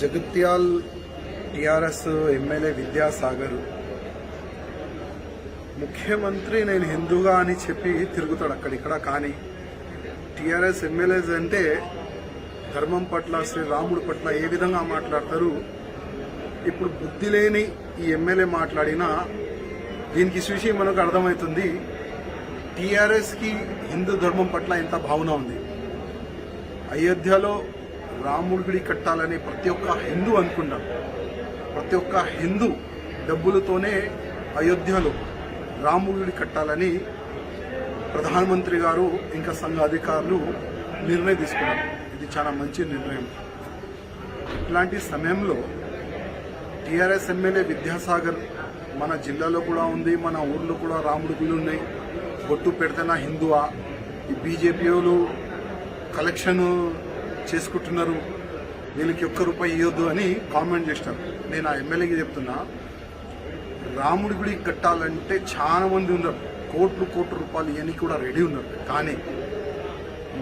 Jagtial TRS MLA Vidyasagar ముఖ్యమంత్రి నేను హిందూగా అని చెప్పి తిరుగుతాడు అక్కడిక్కడ కానీ టిఆర్ఎస్ ఎమ్మెల్యేస్ అంటే ధర్మం పట్ల శ్రీరాముడు పట్ల ఏ విధంగా మాట్లాడతారు? ఇప్పుడు బుద్ధి లేని ఈ ఎమ్మెల్యే మాట్లాడినా దీనికి చూసి మనకు అర్థమవుతుంది టిఆర్ఎస్కి హిందూ ధర్మం పట్ల ఎంత భావన ఉంది. అయోధ్యలో రాముడి గుడి కట్టాలని ప్రతి ఒక్క హిందూ అనుకున్నాం ప్రతి ఒక్క హిందూ డబ్బులతోనే అయోధ్యలో రాముడి గుడి కట్టాలని ప్రధానమంత్రి గారు ఇంకా సంఘ అధికారులు నిర్ణయం తీసుకున్నారు. ఇది చాలా మంచి నిర్ణయం. ఇలాంటి సమయంలో టీఆర్ఎస్ ఎమ్మెల్యే విద్యాసాగర్ మన జిల్లాలో కూడా ఉంది మన ఊర్లో కూడా రాముడి గుళ్ళు ఉన్నాయి. బొట్టు పెడితేనా హిందువా? ఈ బీజేపీ వాళ్ళు కలెక్షన్ చేసుకుంటున్నారు. వీళ్ళకి ఒక్క రూపాయి ఇవ్వద్దు అని కామెంట్ చేసినారు. నేను ఆ ఎమ్మెల్యేకి చెప్తున్నా రాముడి గుడి కట్టాలంటే చాలా మంది ఉన్నారు. కోట్లు కోట్ల రూపాయలు ఇవన్నీ కూడా రెడీ ఉన్నారు. కానీ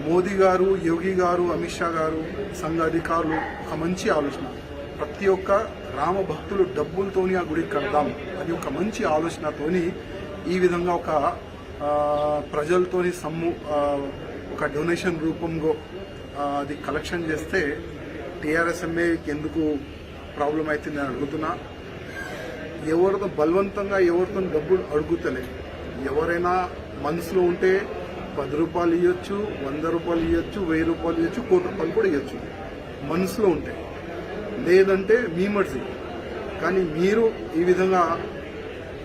మోదీ గారు యోగి గారు అమిత్ షా గారు సంఘ అధికారులు ఒక మంచి ఆలోచన. ప్రతి ఒక్క రామ భక్తులు డబ్బులతోని ఆ గుడికి కడదాం. అది ఒక మంచి ఆలోచనతోని ఈ విధంగా ఒక ప్రజలతోని సమ్ము ఒక డొనేషన్ రూపంలో అది కలెక్షన్ చేస్తే టీఆర్ఎస్ఎంఏకి ఎందుకు ప్రాబ్లం అయితే నేను అడుగుతున్నా. ఎవరితో బలవంతంగా ఎవరితో డబ్బులు అడుగుతలే. ఎవరైనా మనసులో ఉంటే పది రూపాయలు ఇవ్వచ్చు వంద రూపాయలు ఇవ్వచ్చు వెయ్యి రూపాయలు ఇవ్వచ్చు కోటి రూపాయలు కూడా ఇవ్వచ్చు మనసులో ఉంటే. లేదంటే మీ మర్జీ. కానీ మీరు ఈ విధంగా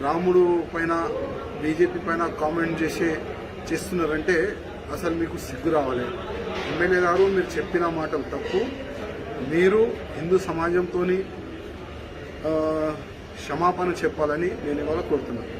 రాముడు పైన బీజేపీ పైన కామెంట్ చేసే చేస్తున్నారంటే అసలు మీకు సిగ్గు రావాలి. ఎమ్మెల్యే గారు మీరు చెప్పిన మాటలు తప్పు. మీరు హిందూ సమాజంతోని క్షమాపణ చెప్పాలని నేను ఇవాళ కోరుతున్నాను.